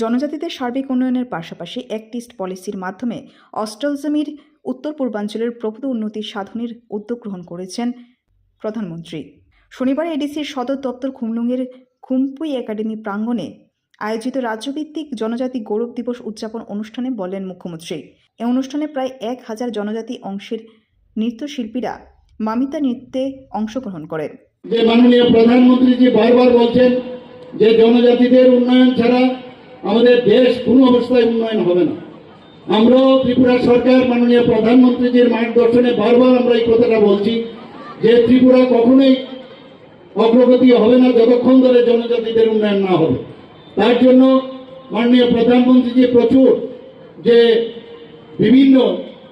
জনজাতিদের সার্বিক উন্নয়নের পাশাপাশি অ্যাক্টিস্ট পলিসির মাধ্যমে অস্ট্রালজামির উত্তর পূর্বাঞ্চলের প্রভূত উন্নতি সাধনের উদ্যোগ গ্রহণ করেছেন প্রধানমন্ত্রী। শনিবার এডিসির সদর দপ্তর খুমলুঙের খুমপুই একাডেমি প্রাঙ্গণে আয়োজিত রাজ্যভিত্তিক জনজাতি গৌরব দিবস উদযাপন অনুষ্ঠানে বলেন মুখ্যমন্ত্রী। এ অনুষ্ঠানে প্রায় এক হাজার জনজাতি অংশের নৃত্যশিল্পীরা মামিতা নৃত্যে অংশগ্রহণ করেন। যে মাননীয় প্রধানমন্ত্রী জি বারবার বলছেন যে জনজাতিদের উন্নয়ন ছাড়া আমাদের দেশ কোনো অবস্থায় উন্নয়ন হবে না। আমরাও ত্রিপুরা সরকার, মাননীয় প্রধানমন্ত্রীজির মার্গদর্শনে বারবার আমরা এই কথাটা বলছি যে ত্রিপুরা কখনোই অগ্রগতি হবে না, যতক্ষণ ধরে জনজাতিদের উন্নয়ন না হবে। তার জন্য মাননীয় প্রধানমন্ত্রীজি প্রচুর যে বিভিন্ন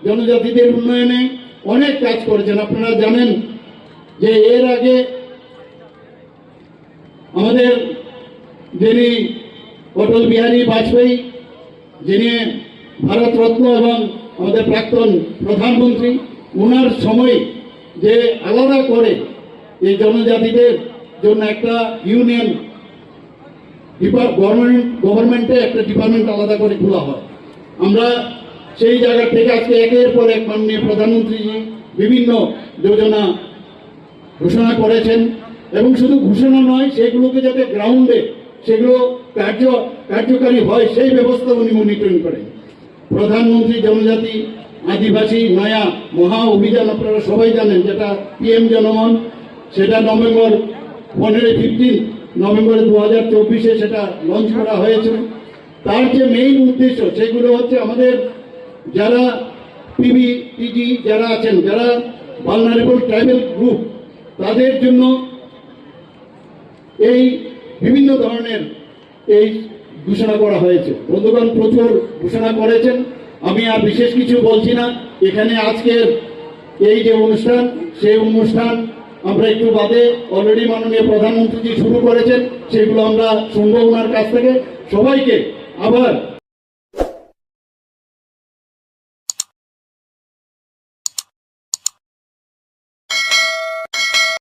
জনজাতিদের উন্নয়নে অনেক কাজ করেছেন। আপনারা জানেন যে এর আগে আমাদের যিনি অটল বিহারী বাজপেয়ী, যিনি ভারতরত্ন এবং আমাদের প্রাক্তন প্রধানমন্ত্রী ওনার সময় যে আলাদা করে এই জনজাতিদের জন্য একটা ইউনিয়ন গভর্নমেন্ট, গভর্নমেন্টে একটা ডিপার্টমেন্ট আলাদা করে খোলা হয়। আমরা সেই জায়গা থেকে আজকে একের পর এক মাননীয় প্রধানমন্ত্রীজি বিভিন্ন যোজনা ঘোষণা করেছেন এবং শুধু ঘোষণা নয়, সেগুলোকে যাতে গ্রাউন্ডে সেগুলো কার্য কার্যকারী হয় সেই ব্যবস্থা উনি মনিটরিং করেন। প্রধানমন্ত্রী জনজাতি, আদিবাসী নয়া মহা অভিযান আপনারা সবাই জানেন, যেটা পিএম জনমন, সেটা নভেম্বর পনেরো ফিফটিন নভেম্বর দু হাজার চব্বিশে সেটা লঞ্চ করা হয়েছে। তার যে মেইন উদ্দেশ্য, সেগুলো হচ্ছে আমাদের যারা পিবি পিজি যারা আছেন, যারা ভালনারেবল ট্রাইবেল গ্রুপ তাদের জন্য এই বিভিন্ন ধরনের এই ঘোষণা করা হয়েছে। বন্ধুগণ, প্রচুর ঘোষণা করেছেন। আমি আর বিশেষ কিছু বলছি না। এখানে আজকের এই যে অনুষ্ঠান, সেই অনুষ্ঠান আমরা একটু বাদে অলরেডি মাননীয় যে শুরু করেছেন। সেগুলো আমরা শুনব ওনার কাছ থেকে। সবাইকে আবার